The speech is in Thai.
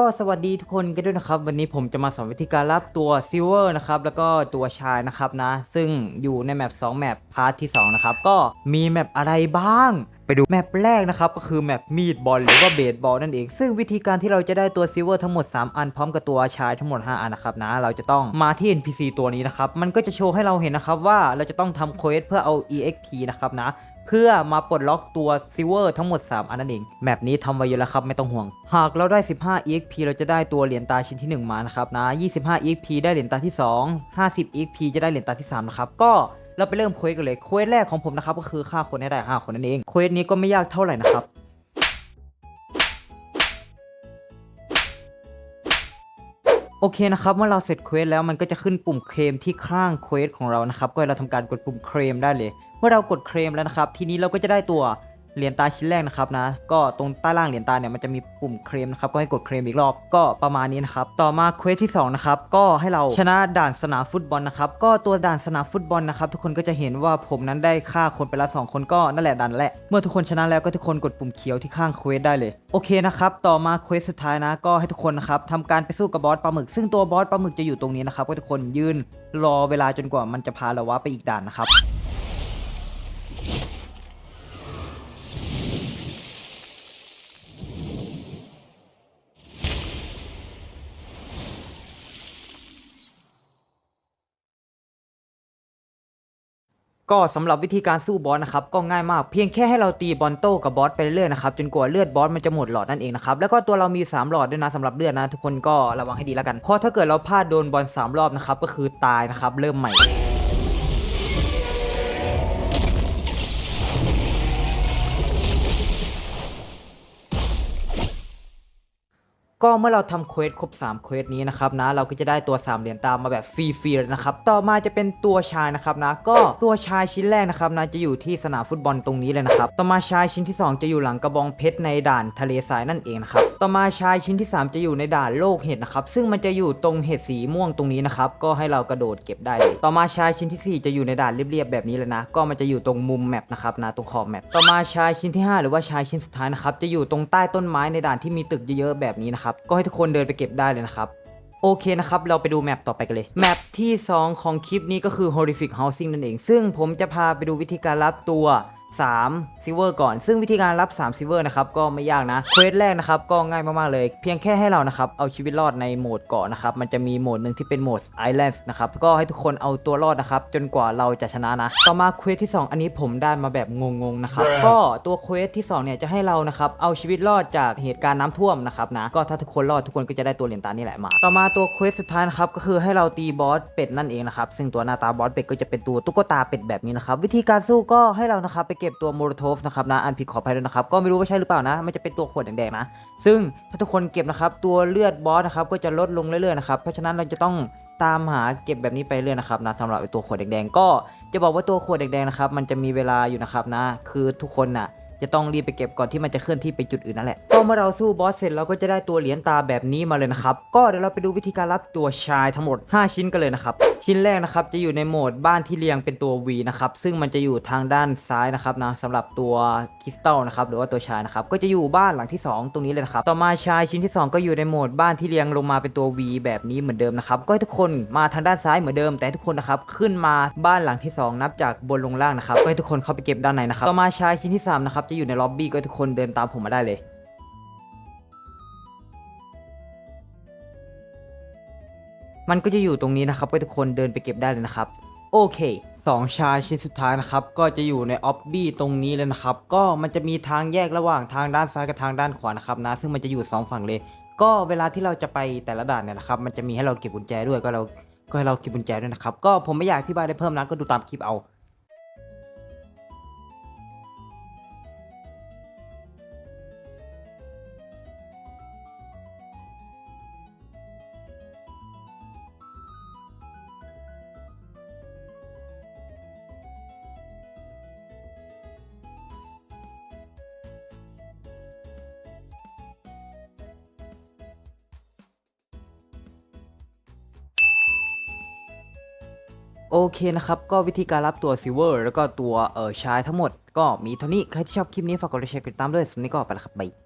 ก็สวัสดีทุกคนกันด้วยนะครับ วันนี้ผมจะมาสอนวิธีการรับตัวซิลเวอร์นะครับแล้วก็ตัวชายนะครับนะ ซึ่งอยู่ในแมป2แมปพาร์ทที่ 2 นะครับ ก็มีแมปอะไรบ้าง ไปดูแมปแรกนะครับ ก็คือแมปมีดบอลหรือว่าเบสบอลนั่นเอง ซึ่งวิธีการที่เราจะได้ตัวซิลเวอร์ทั้งหมด 3 อันพร้อมกับตัวชายทั้งหมด 5 อันนะครับนะ เราจะต้องมาที่ NPC ตัวนี้นะครับมันก็จะโชว์ให้เราเห็นนะครับว่าเราจะต้องทำเควสเพื่อเอา EXP นะครับนะ เพื่อมาปลดล็อกตัวซิเวอร์ทั้งหมด 3 อันนั่นเองแมปนี้ทำไว้เยอะแล้วครับไม่ต้องห่วง หากเราได้ 15 EXP เราจะได้ตัวเหรียญตาชิ้นที่ 1 มานะครับนะ 25 EXP ได้เหรียญตาที่ 2 50 EXP จะได้เหรียญตาที่3นะครับก็เราไปเริ่มเควสกันเลยเควสแรกของผมนะครับก็คือฆ่าคนให้ได้5คนนั่นเองเควสนี้ก็ไม่ยากเท่าไหร่นะครับ โอเคนะครับเมื่อเราเสร็จเควสแล้วมันก็จะขึ้นปุ่มเคลมที่ข้างเควสของเรานะครับก็ให้เราทำการกดปุ่มเคลมได้เลย เมื่อเรากดเคลมแล้วนะครับ ทีนี้เราก็จะได้ตัว เหรียญตาชิ้นแรกนะครับนะ ก็ตรงใต้ล่างเหรียญตาเนี่ยมันจะมีปุ่มเคลมนะครับก็ให้กดเคลมอีกรอบก็ประมาณนี้นะครับต่อมาเควสที่สองนะครับก็ให้เราชนะด่านสนามฟุตบอลนะครับก็ตัวด่านสนามฟุตบอลนะครับทุกคนก็จะเห็นว่าผมนั้นได้ฆ่าคนไปละสองคนก็นั่นแหละด่านแหละเมื่อทุกคนชนะแล้วก็ทุกคนกดปุ่มเขียวที่ข้างเควสได้เลยโอเคนะครับต่อมาเควสสุดท้ายนะ ก็ให้ทุกคนนะครับทำการไปสู้กับบอสปลาหมึกซึ่งตัวบอสปลาหมึกจะอยู่ตรงนี้นะครับก็ทุกคนยืนรอเวลาจนกว่ามันจะพาเราว่าไปอีกด่านนะครับ ก็สำหรับวิธีการสู้บอสนะครับก็ง่ายมากเพียงแค่ให้เราตีบอลโต้กับบอสไปเรื่อยๆนะครับจนกว่าเลือดบอสมันจะหมดหลอดนั่นเองนะครับแล้วก็ตัวเรามี 3 หลอดด้วยนะสำหรับเลือดนะ ทุกคนก็ระวังให้ดีแล้วกันเพราะถ้าเกิดเราพลาดโดนบอล3รอบนะครับก็คือตายนะครับเริ่มใหม่ ก็เมื่อเราทำเควสครบ3เควสนี้นะครับนะเราก็จะได้ตัว3เหรียญตามมาแบบฟรีๆเลยนะครับต่อมาจะเป็นตัวชายนะครับนะก็ตัวชายชิ้นแรกนะครับนะจะอยู่ที่สนามฟุตบอลตรงนี้เลยนะครับต่อมาชายชิ้นที่ 2 จะอยู่หลังกระบองเพชรในด่านทะเลทรายนั่นเองนะครับต่อมาชายชิ้นที่ 3 จะอยู่ในด่านโลกเห็ดนะครับซึ่งมันจะอยู่ตรงเห็ดสีม่วงตรงนี้นะครับก็ให้เรากระโดดเก็บได้เลยต่อมาชายชิ้นทีสี่4 จะอยู่ในด่านเรียบๆแบบนี้เลยนะ ก็มันจะอยู่ตรงมุมแมปนะครับนะตรงขอบแมปต่อมาชายชิ้นที่ 5 หรือว่าชายชิ้นสุดท้ายนะครับจะอยู่ตรงใต้ต้นไม้ในด่านที่มีตึกเยอะๆแบบนี้นะครับก็ให้ทุกคนเดินไปเก็บได้เลยนะครับ โอเคนะครับ เราไปดูแมปต่อไปกันเลย แมปที่ 2 ของคลิปนี้ก็คือ Horrific Housing นั่นเอง ซึ่งผมจะพาไปดูวิธีการรับตัว 3ซิเวอร์ก่อน ซึ่งวิธีการรับ3ซิเวอร์นะครับก็ไม่ยากนะเควสแรกนะครับก็ง่ายมากๆเลย เพียงแค่ให้เรานะครับเอาชีวิตรอดในโหมดเกาะนะครับมันจะมีโหมดหนึ่งที่เป็นโหมด Islands นะครับก็ให้ทุกคนเอาตัวรอดนะครับจนกว่าเราจะชนะนะต่อมาเควสที่ 2 อันนี้ผมได้มาแบบงงๆนะครับก็ตัวเควสที่2เนี่ยจะให้เรานะครับเอาชีวิตรอดจากเหตุการณ์น้ำท่วมนะครับนะก็ถ้าทุกคนรอดทุกคนก็จะได้ตัวเหรียญตานี่แหละมา ต่อมาตัวเควสสุดท้ายนะครับก็คือให้เราตีบอสเป็ดนั่นเองนะครับซึ่งตัวหน้าตาบอสเป็ดก็จะเป็นตัวตุ๊กตาเป็ดแบบนี้นะครับวิธีการสู้ก็ให้เรานะครับไปเก็บ็บตัวโมโรโทฟนะครับนะอันผิดขออภัยด้วยนะครับก็ไม่รู้ว่าใช่หรือเปล่านะ มันจะเป็นตัวขวดแดงๆนะ ซึ่งถ้าทุกคนเก็บนะครับตัวเลือดบอสนะครับก็จะลดลงเรื่อยๆนะครับเพราะฉะนั้นเราจะต้องตามหาเก็บแบบนี้ไปเรื่อยนะครับนะสำหรับตัวขวดแดงๆก็จะบอกว่าตัวขวดแดงๆนะครับมันจะมีเวลาอยู่นะครับนะคือทุกคนน่ะ จะต้องรีบไปเก็บก่อนที่มันจะเคลื่อนที่ไปจุดอื่นนั่นแหละก็เมื่อเราสู้บอสเสร็จเราก็จะได้ตัวเหรียญตาแบบนี้มาเลยนะครับ ก็เดี๋ยวเราไปดูวิธีการรับตัวชายทั้งหมด 5 ชิ้นกันเลยนะครับ ชิ้นแรกนะครับจะอยู่ในโหมดบ้านที่เรียงเป็นตัว V นะครับ ซึ่งมันจะอยู่ทางด้านซ้ายนะครับนะสำหรับตัวคริสตัลนะครับหรือว่าตัวชายนะครับ ก็จะอยู่บ้านหลังที่ 2 ตรงนี้เลยนะครับ ต่อมาชายชิ้นที่ 2 ก็อยู่ในโหมดบ้านที่เรียงลงมาเป็นตัว V แบบนี้เหมือนเดิมนะครับ ก็ให้ทุกคนมาทางด้านซ้ายเหมือนเดิม แต่ทุกคนนะครับขึ้นมาบ้านหลังที่ 2 นับจากบนลงล่างนะครับ ก็ให้ทุกคนเข้าไปเก็บด้านในนะครับ ต่อมาชายชิ้นที่3นะครับจะอยู่ในล็อบบี้ก็ทุกคนเดินตามผมมาได้เลย มันก็จะอยู่ตรงนี้นะครับก็ทุกคนเดินไปเก็บได้เลยนะครับ โอเคสองชายชิ้นสุดท้ายนะครับ ก็จะอยู่ในออบบี้ตรงนี้เลยนะครับ ก็มันจะมีทางแยกระหว่างทางด้านซ้ายกับทางด้านขวานะครับนะ ซึ่งมันจะอยู่สองฝั่งเลย ก็เวลาที่เราจะไปแต่ละด่านเนี่ยนะครับ มันจะมีให้เราเก็บกุญแจด้วยก็เราก็ให้เราเก็บกุญแจด้วยนะครับ ก็ผมไม่อยากอธิบายได้เพิ่มนะก็ดูตามคลิปเอา โอเคนะครับ ก็วิธีการรับตัวซิเวอร์แล้วก็ตัวเออชายทั้งหมด ก็มีเท่านี้ ใครที่ชอบคลิปนี้ ฝากกดไลค์แชร์กดติดตามด้วยสำหรับวันนี้ก็ไปแล้วครับบ๊าย